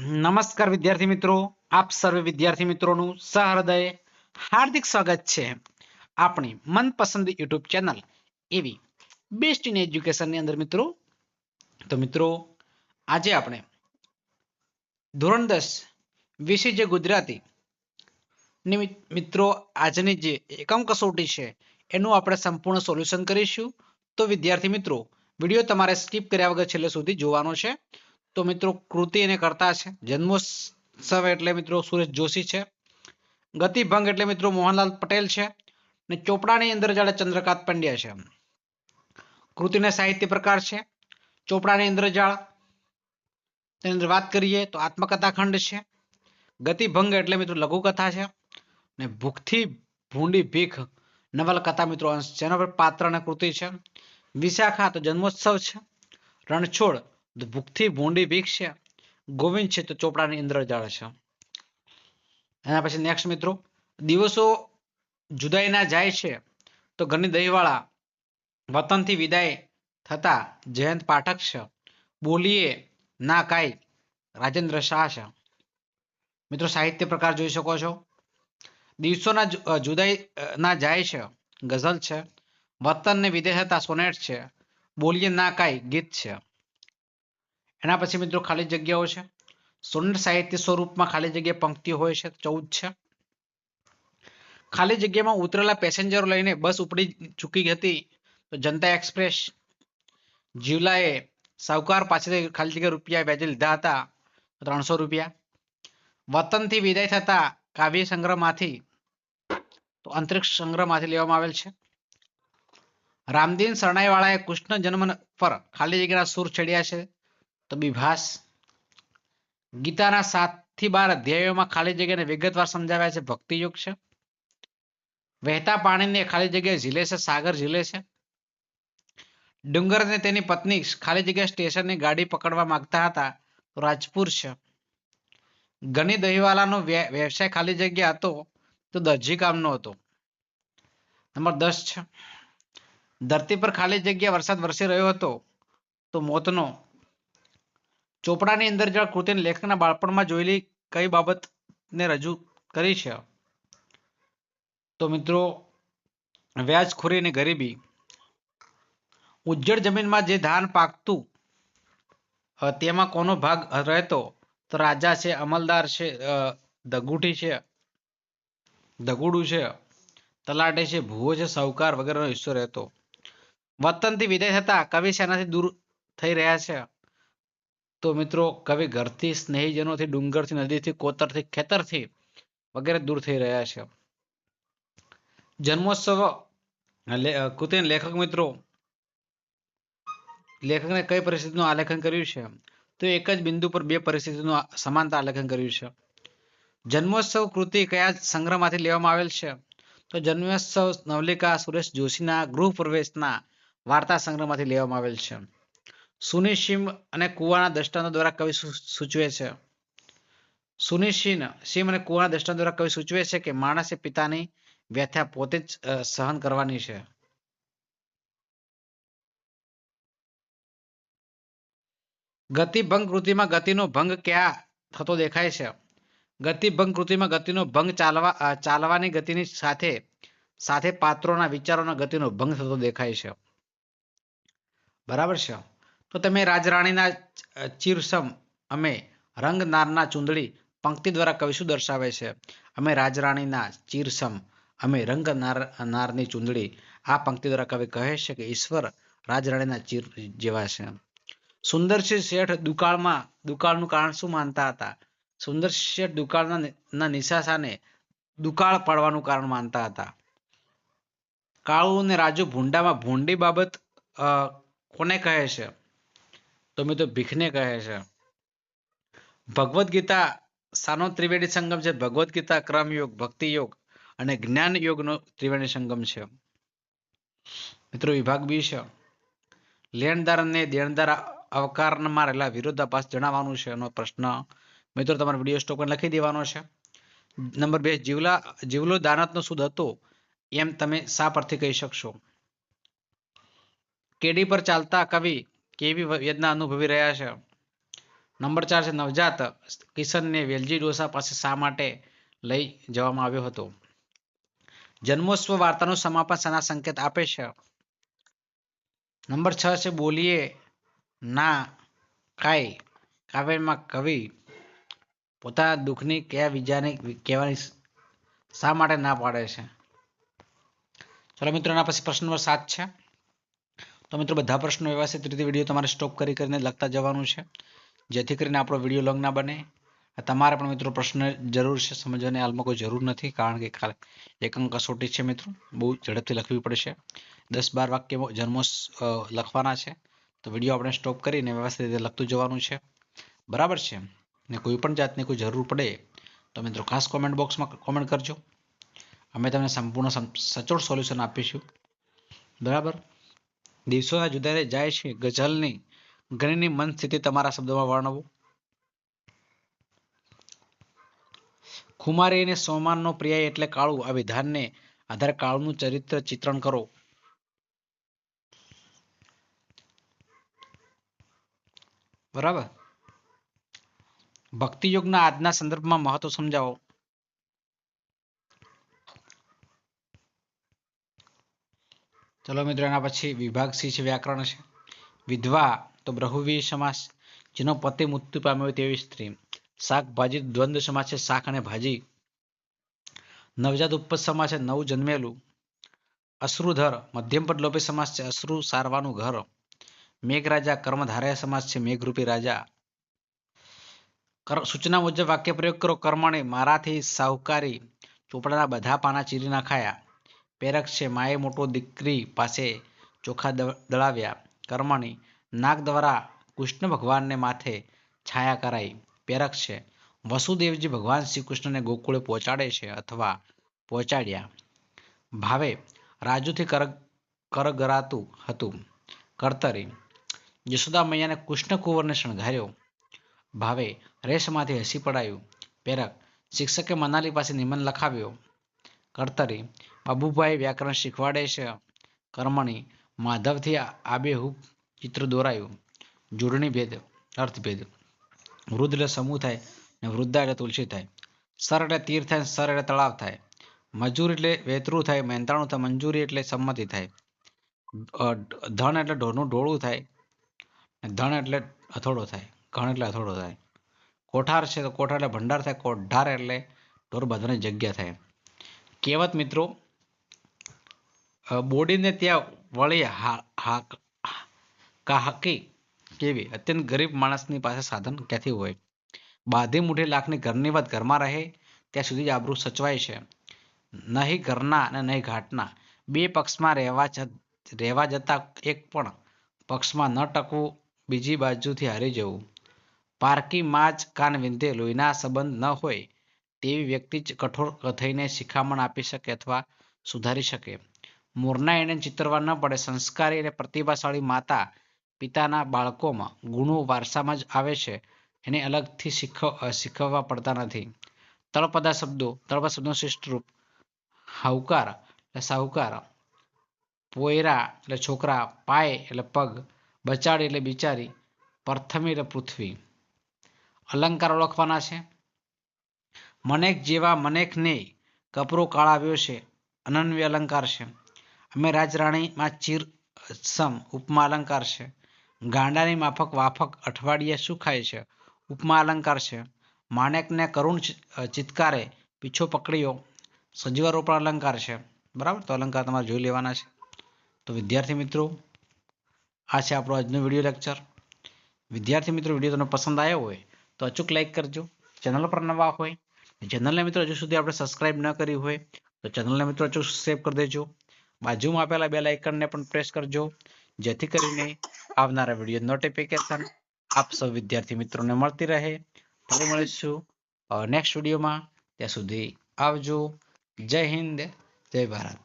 નમસ્કાર વિદ્યાર્થી મિત્રો. આપ સર્વે વિદ્યાર્થી મિત્રોનું સહૃદય, હાર્દિક સ્વાગત છે આપણી મનપસંદ યુટ્યુબ ચેનલ એવી બેસ્ટ ઇન એજ્યુકેશનની અંદર મિત્રો. તો મિત્રો, આજે આપણે ધોરણ દસ વિશે જે ગુજરાતી મિત્રો, આજની જે એકમ કસોટી છે, એનું આપણે સંપૂર્ણ સોલ્યુશન કરીશું. તો વિદ્યાર્થી મિત્રો, વીડિયો તમારે સ્કીપ કર્યા વગર છેલ્લે સુધી જોવાનો છે. તો મિત્રો કૃતિ એને કરતા છે જન્મોત્સવ એટલે મિત્રો સુરેશ જોશી છે. ગતિભંગ એટલે મિત્રો મોહનલાલ પટેલ છે. ને ચોપડાની અંદર જાણે ચંદ્રકાંત પંડ્યા છે. કૃતિના સાહિત્ય પ્રકાર છે. ચોપડાની ઇન્દ્રજાળ તેની અંદર વાત કરીએ તો આત્મકથા ખંડ છે. ગતિભંગ એટલે મિત્રો લઘુકથા છે. ને ભૂખથી ભૂંડી ભીખ નવલકથા મિત્રો અંશ, જેના પર પાત્ર અને કૃતિ છે. વિશાખા તો જન્મોત્સવ છે. રણછોડ ભૂખથી ભૂંડી છે ગોવિંદ છે તો ચોપડાની ઇન્દ્રજાળ છે. એના પછી નેક્સ્ટ મિત્રો, દિવસો જુદાઈના જાય છે તો ઘણી દહીવાળા વતનથી વિદાય થતા જયંત પાઠક છે. બોલીએ ના કાંઈ, રાજેન્દ્ર શાહ છે. મિત્રો સાહિત્ય પ્રકાર જોઈ શકો છો. દિવસોના જુદાઈ ના જાય છે. ગઝલ છે. વતનને વિદેશ થતા સોનેટ છે. બોલીએ ના કાંઈ, ગીત છે. એના પછી મિત્રો ખાલી જગ્યાઓ છે. સોનેટ સાહિત્ય સ્વરૂપમાં ખાલી જગ્યા પંક્તિઓ હોય છે, ચૌદ છે. ખાલી જગ્યામાં ઉતરેલા પેસેન્જરો લઈને બસ ઉપડી ચૂકી હતી તો જનતા એક્સપ્રેસ, જીવલાએ સાવકાર પાસેથી ખાલી જગ્યા રૂપિયા વ્યાજે લીધા હતા, ત્રણસો રૂપિયા. વતનથી વિદાય થતા કાવ્ય સંગ્રહમાંથી, તો અંતરિક્ષ સંગ્રહમાંથી લેવામાં આવેલ છે. રામદીન શરણાઈવાળાએ કૃષ્ણ જન્મ પર ખાલી જગ્યાના સુર ચડ્યા છે. તો બિભાસ ગીતાના સાતથી બાર અધ્યાયોમાં ખાલી જગ્યાને વિગતવાર સમજાવ્યા છે ભક્તિયુગ છે. વહેતા પાણીને ખાલી જગ્યાએ ઝીલે છે, સાગર ઝીલે છે. ડુંગર અને તેની પત્ની ખાલી જગ્યા સ્ટેશનની ગાડી પકડવા માંગતા હતા રાજપુર છે. ગની દહીવાલાનો વ્યવસાય ખાલી જગ્યા હતો, તો દરજી કામનો હતો. નંબર દસ છે. ધરતી પર ખાલી જગ્યા વરસાદ વરસી રહ્યો હતો, તો મોતનો ચોપડાની અંદર જે કૃતિને લેખકના બાળપણમાં જોયેલી કઈ બાબતને રજૂ કરી છે? તો મિત્રો, વ્યાજખોરી અને ગરીબી. ઉજ્જડ જમીનમાં જે ધાન પાકતું તેમાં કોનો ભાગ રહેતો? તો રાજા છે, અમલદાર છે દગુટી છે, દગુડું છે, તલાટે છે, ભૂવો છે, સાહુકાર વગેરેનો હિસ્સો રહેતો. વતનથી વિદાય થતા કવિ સેનાથી દૂર થઈ રહ્યા છે. તો મિત્રો કવિ ઘરથી સ્નેહીજનોથી, ડુંગરથી, નદીથી, કોતરથી, ખેતરથી વગેરે દૂર થઈ રહ્યા છે. જન્મોત્સવ કૃતિન લેખક મિત્રો, લેખકને કઈ પરિસ્થિતિનું આલેખન કર્યું છે? તો એક જ બિંદુ પર બે પરિસ્થિતિનું સમાનતા આલેખન કર્યું છે. જન્મોત્સવ કૃતિ કયા સંગ્રહમાંથી લેવામાં આવેલ છે? તો જન્મોત્સવ નવલિકા સુરેશ જોશીના ગૃહ પ્રવેશના વાર્તા સંગ્રહમાંથી લેવામાં આવેલ છે. સુનિશિમ અને કુવાના દ્રષ્ટાંતો દ્વારા કવિ સૂચવે છે. સુનિશિન સિંહ અને કુવાના દ્રષ્ટાંત દ્વારા કવિ સૂચવે છે કે માણસે પિતાની વ્યથા પોતે જ સહન કરવાની છે. ગતિભંગ કૃતિમાં ગતિનો ભંગ ક્યાં થતો દેખાય છે? ગતિભંગ કૃતિમાં ગતિનો ભંગ ચાલવા ચાલવાની ગતિની સાથે સાથે પાત્રોના વિચારોના ગતિનો ભંગ થતો દેખાય છે. બરાબર છે? તો તમે રાજરાણીના ચીરસમ, અમે રંગનારના ચૂંદડી પંક્તિ દ્વારા કવિ શું દર્શાવે છે. અમે રાજરાણીના ચીરસમ, અમે રંગનાર, નારની ચૂંદડી આ પંક્તિ દ્વારા કવિ કહે છે કે ઈશ્વર રાજરાણીના ચીર જેવા છે. સુંદરસિંહ શેઠ દુકાળમાં, દુકાળનું કારણ શું માનતા હતા? સુંદર શેઠ દુકાળના ના નિશાસાને દુકાળ પાડવાનું કારણ માનતા હતા. કાળુ અને રાજુ ભૂંડામાં ભૂંડી બાબત કોને કહે છે? તો ભીખને કહે છે. ભગવદ્ ગીતા, સાનો ત્રિવેણી સંગમ છે. ભગવદ્ ગીતા ક્રમ યોગ ભક્તિ યોગ અને જ્ઞાન યોગનો ત્રિવેણી સંગમ છે. મિત્રો, વિભાગ બી છે. લેણદાર અને દેણદાર અવકારમાં રહેલા વિરોધાભાસ જણાવવાનું છે એનો પ્રશ્ન મિત્રો તમારે વીડિયો સ્ટોક પર લખી દેવાનો છે. નંબર બે, જીવલા, જીવલો દાનતનો સુદ હતો એમ તમે શા પરથી કહી શકશો? કેડી પર ચાલતા કવિ કેવી વેદના અનુભવી રહ્યા છે? નંબર ચાર છે, નવજાત કિશનને વેલજી ડોસા પાસે શા માટે લઈ જવામાં આવ્યો હતો? જન્મોત્સવ વાર્તાનું સમાપન શાના સંકેત આપે છે. નંબર છ છે, બોલીએ ના કાંઈ કાવ્યમાં કવિ પોતાના દુઃખની કયા બીજાને કહેવાની શા માટે ના પાડે છે? ચલો મિત્રો, એના પછી પ્રશ્ન નંબર સાત છે. તો મિત્રો બધા પ્રશ્નો વ્યવસ્થિત રીતે વીડિયો તમારે સ્ટોપ કરી કરીને લખતા જવાનું છે. જેથી કરીને આપણો વીડિયો લોંગ ના બને. તમારે પણ મિત્રો પ્રશ્ન જરૂર છે, સમજવાની હાલમાં કોઈ જરૂર નથી, કારણ કે ખાલી એક અંક કસોટી છે મિત્રો. બહુ ઝડપથી લખવી પડશે. દસ બાર વાક્ય જન્મો લખવાના છે. તો વીડિયો આપણે સ્ટોપ કરીને વ્યવસ્થિત રીતે લખતું જવાનું છે. બરાબર છે? ને કોઈ પણ જાતની કોઈ જરૂર પડે, તો મિત્રો ખાસ કોમેન્ટ બોક્સમાં કોમેન્ટ કરજો. અમે તમને સંપૂર્ણ સચોટ સોલ્યુશન આપીશું. બરાબર? દિવસોના જુદારે જાય છે ગઝલની ઘણીની મન સ્થિતિ તમારા શબ્દોમાં વર્ણવો. ખુમારી અને સોમાનનો પ્રિય એટલે કાળું. આ વિધાનને આધાર કાળનું ચરિત્ર ચિત્રણ કરો. બરાબર? ભક્તિયુગના આજના સંદર્ભમાં મહત્વ સમજાવો. ચલો મિત્રો, એના પછી વિભાગ સી છે, વ્યાકરણ છે. વિધવા તો બ્રહુવી સમાસ, જેનો પતિ મૃત્યુ પામ્યો તેવી સ્ત્રી. શાકભાજી દ્વંદ્વ સમાસ છે, શાક અને ભાજી. નવજાત ઉપજ સમાસ છે, નવ જન્મેલું. અશ્રુધર મધ્યમપદ લોપી સમાસ છે, અશ્રુ સારવાનું ઘર. મેઘરાજા, કર્મધારય સમાસ છે, મેઘરૂપી રાજા. સૂચના મુજબ વાક્ય પ્રયોગ કરો, કર્મણે, મારાથી સાહુકારી, ચોપડાના બધા પાના ચીરી નાખાયા. પેરક છે માએ મોટો દીકરી પાસે ચોખા દળાવ્યા. કર્મણી નાગ દ્વારા કૃષ્ણ ભગવાનને માથે છાયા કરાઈ. પેરક છે વસુદેવજી ભગવાન શ્રી કૃષ્ણને ગોકુળે પહોંચાડે છે અથવા પહોંચાડ્યા. ભાવે રાજુથી કર, કરગરાતું હતું. કર્તરી યશોદા મૈયાને કૃષ્ણ કુંવરને શણગાર્યો. ભાવે રેશમાંથી હસી પડાયું. પેરક શિક્ષકે મનાલી પાસે નિમન લખાવ્યો. કર્તરી. અબુભાઈ વ્યાકરણ શીખવાડે છે. કર્મણી માધવથી આબેહૂબ ચિત્ર દોરાયું. જોડણી ભેદ, અર્થભેદ. વૃદ્ધ એટલે સમૂહ થાય ને વૃદ્ધા એટલે તુલસી થાય. સર એટલે તીર થાય સર એટલે તળાવ થાય. મજૂર એટલે વેતરું થાય, મહેનતાણું થાય, મંજૂરી એટલે સંમતિ થાય. ધન એટલે ઢોરનું ઢોળું થાય ધન એટલે અથોડો થાય. ઘણ એટલે અથોડો થાય. કોઠાર છે તો કોઠાર એટલે ભંડાર થાય. કોઠાર એટલે ઢોર બાંધવાની જગ્યા થાય. કહેવત મિત્રો બોડીને ત્યાં વળી હાકી કેવી? અત્યંત ગરીબ માણસની પાસે સાધન ક્યાંથી હોય? બાધી મુઠી લાખની ઘરની વાત ઘરમાં રહે, ત્યાં સુધી જ આબરૂ સચવાય છે. નહીં ઘરના અને નહીં ઘાટના. બે પક્ષમાં રહેવા રહેવા જતા એક પણ પક્ષમાં ન ટકવું, બીજી બાજુથી હારી જવું. પારકી માચ કાન વિંધે લોહીના સંબંધ ન હોય તેવી વ્યક્તિ જ કઠોર થઈને શિખામણ આપી શકે અથવા સુધારી શકે. મોરના એને ચિતરવા ન પડે. સંસ્કારી અને પ્રતિભાશાળી માતા પિતાના બાળકોમાં ગુણો વારસામાં જ આવે છે. એને અલગથી શીખવ, શીખવવા પડતા નથી. તળપદા શબ્દો, તળપદા શબ્દનો શ્રેષ્ઠ રૂપ. હાઉકાર એટલે સાહુકાર. પોયરા, એટલે છોકરા. પાય, એટલે પગ. બચાડી, એટલે બિચારી. પ્રથમી, એટલે પૃથ્વી. અલંકાર ઓળખવાના છે. મનેક જેવા મનેકને કપરો કાળાવ્યો છે, અનન્ય અલંકાર છે. અમે રાજરાણીમાં ચીર સમ ઉપમા અલંકાર છે. ગાંડાની માફક વાફક અઠવાડિયે શું ખાય છે? ઉપમા અલંકાર છે. માણેકને કરુણ ચિત્કારે, પીછો પકડ્યો. સજીવારોપણ અલંકાર છે. બરાબર? તો અલંકાર તમારે જોઈ લેવાના છે. તો વિદ્યાર્થી મિત્રો, આ છે આપણો આજનો વીડિયો લેક્ચર. વિદ્યાર્થી મિત્રો, વીડિયો તમને પસંદ આવ્યો હોય તો અચૂક લાઈક કરજો. ચેનલ પર નવા હોય ચેનલને મિત્રો હજુ સુધી આપણે સબસ્ક્રાઇબ ન કરી હોય, તો ચેનલને મિત્રો હજુ સેવ કરી દેજો. બાજુમાં આપેલા બે લાઇકનને પણ પ્રેસ કરજો, જેથી કરીને આવનારા વીડિયો નોટિફિકેશન આપ સૌ વિદ્યાર્થી મિત્રોને મળતી રહે. ફરી મળીશું નેક્સ્ટ વિડીયોમાં ત્યાં સુધી આવજો. જય હિન્દ, જય ભારત.